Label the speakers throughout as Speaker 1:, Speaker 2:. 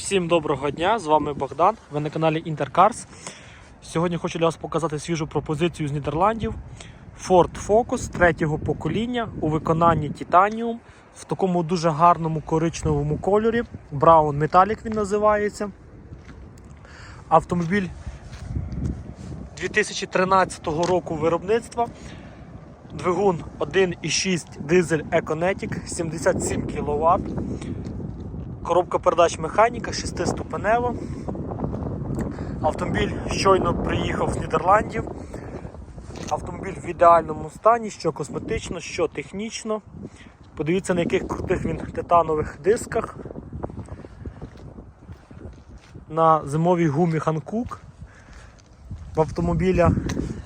Speaker 1: Всім доброго дня! З вами Богдан. Ви на каналі Intercars. Сьогодні хочу для вас показати свіжу пропозицію з Нідерландів. Ford Focus третього покоління у виконанні Titanium в такому дуже гарному коричневому кольорі. Brown Metallic він називається. Автомобіль 2013 року виробництва. Двигун 1,6 дизель Econetic 77 кВт. Коробка передач механіка 6-ступенева. Автомобіль щойно приїхав з Нідерландів. Автомобіль в ідеальному стані, що косметично, що технічно. Подивіться, на яких крутих він титанових дисках. На зимовій гумі Ханкук. В автомобіля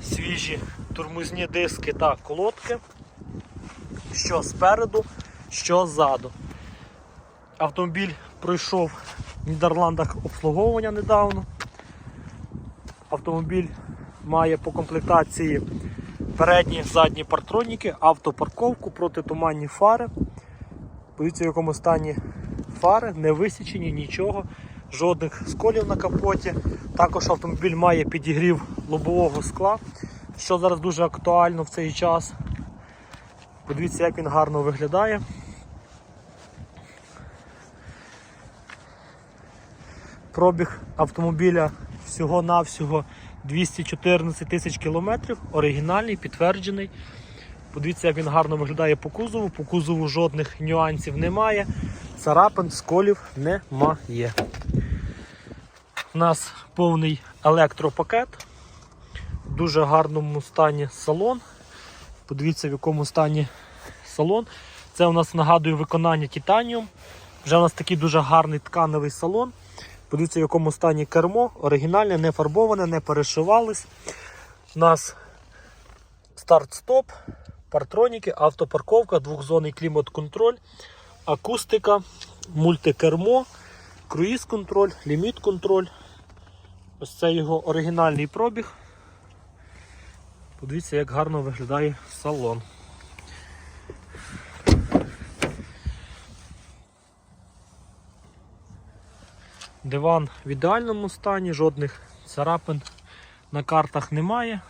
Speaker 1: свіжі тормозні диски та колодки. Що спереду, що ззаду. Автомобіль пройшов в Нідерландах обслуговування недавно. Автомобіль має по комплектації передні задні партроніки, автопарковку, протитуманні фари. Подивіться, в якому стані фари, не висічені, нічого, жодних сколів на капоті. Також автомобіль має підігрів лобового скла, що зараз дуже актуально в цей час. Подивіться, як він гарно виглядає. Пробіг автомобіля всього-навсього 214 тисяч кілометрів, оригінальний, підтверджений. Подивіться, як він гарно виглядає по кузову. По кузову жодних нюансів немає. Царапин, сколів немає. У нас повний електропакет. В дуже гарному стані салон. Подивіться, в якому стані салон. Це у нас нагадує виконання Titanium. Вже у нас такий дуже гарний тканевий салон. Подивіться, в якому стані кермо, оригінальне, не фарбоване, не перешивались. У нас старт-стоп, партроніки, автопарковка, двохзонний клімат-контроль, акустика, мультикермо, круїз-контроль, ліміт-контроль. Ось це його оригінальний пробіг. Подивіться, як гарно виглядає салон. Диван в ідеальному стані, жодних царапин на картах немає.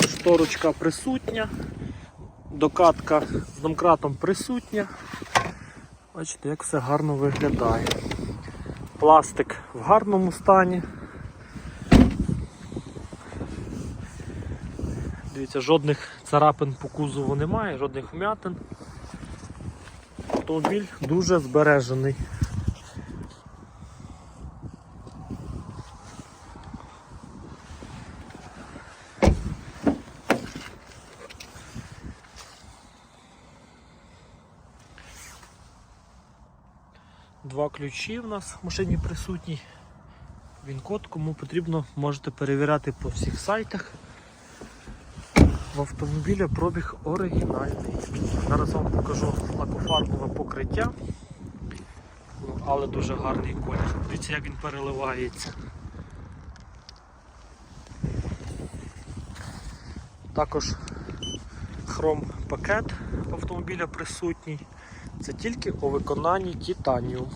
Speaker 1: Шторочка присутня, докатка з домкратом присутня. Бачите, як все гарно виглядає. Пластик в гарному стані. Дивіться, жодних царапин по кузову немає, жодних вмятин. Автомобіль дуже збережений. Два ключі в нас в машині присутні. Він код, кому потрібно, можете перевіряти по всіх сайтах. В автомобіля пробіг оригінальний. Зараз вам покажу лакофарбове покриття, але дуже гарний колір. Дивіться, як він переливається. Також хром пакет автомобіля присутній. Це тільки у виконанні Titanium.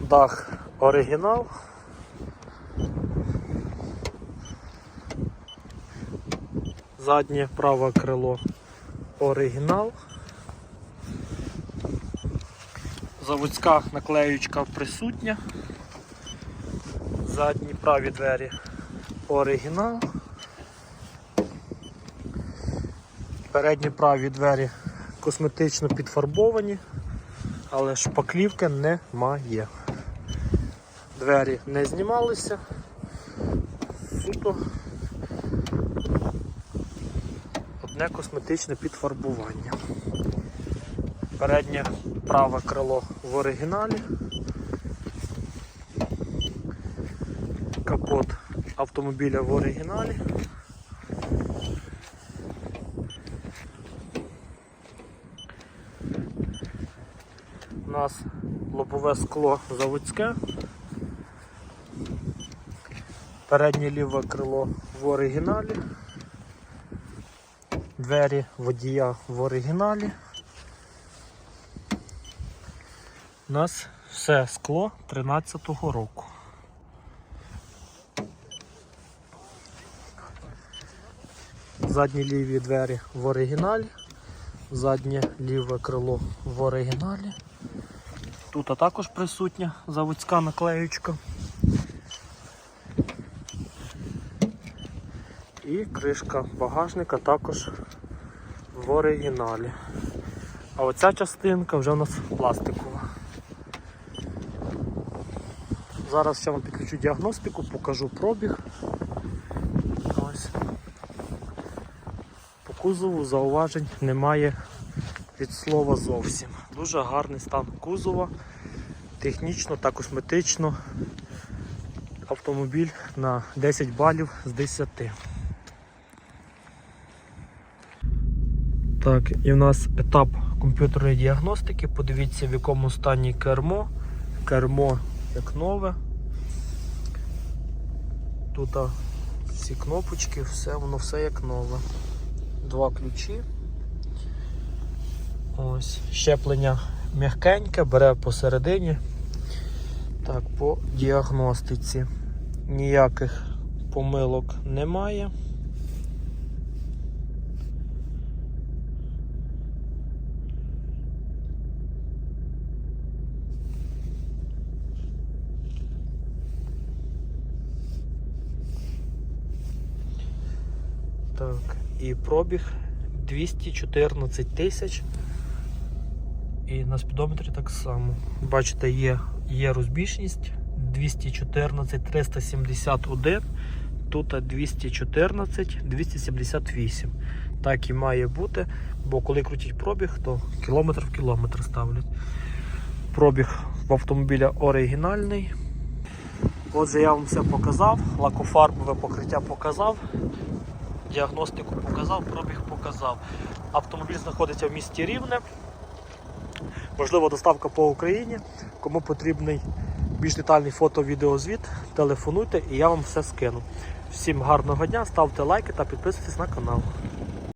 Speaker 1: Дах оригінал. Заднє праве крило оригінал. Заводська наклеючка присутня. Задні праві двері оригінал. Передні праві двері косметично підфарбовані, але шпаклівки немає. Двері не знімалися. Суто одне косметичне підфарбування. Переднє праве крило в оригіналі. Капот автомобіля в оригіналі. У нас лобове скло заводське. Переднє ліве крило в оригіналі. Двері водія в оригіналі. У нас все скло 13-го року. Задні ліві двері в оригіналі, заднє ліве крило в оригіналі. Тут також присутня заводська наклеючка. І кришка багажника також в оригіналі. А оця частинка вже у нас пластикова. Зараз ще вам підключу діагностику, покажу пробіг. Ось. По кузову зауважень немає від слова зовсім. Дуже гарний стан кузова, технічно та косметично. Автомобіль на 10 балів з 10. Так, і в нас етап комп'ютерної діагностики. Подивіться, в якому стані кермо. Кермо як нове. Тут всі кнопочки, все, воно все як нове. Два ключі. Ось, щеплення м'якеньке, бере посередині. Так, по діагностиці ніяких помилок немає. Так, і пробіг 214 тисяч. І на спідометрі так само. Бачите, є, є розбіжність 214 371, тут 214 278. Так і має бути, бо коли крутять пробіг, то кілометр в кілометр ставлять. Пробіг в автомобіля оригінальний. Отже, я вам все показав, лакофарбове покриття показав, діагностику показав, пробіг показав. Автомобіль знаходиться в місті Рівне. Можливо, доставка по Україні. Кому потрібний більш детальний фото-відеозвіт, телефонуйте і я вам все скину. Всім гарного дня, ставте лайки та підписуйтесь на канал.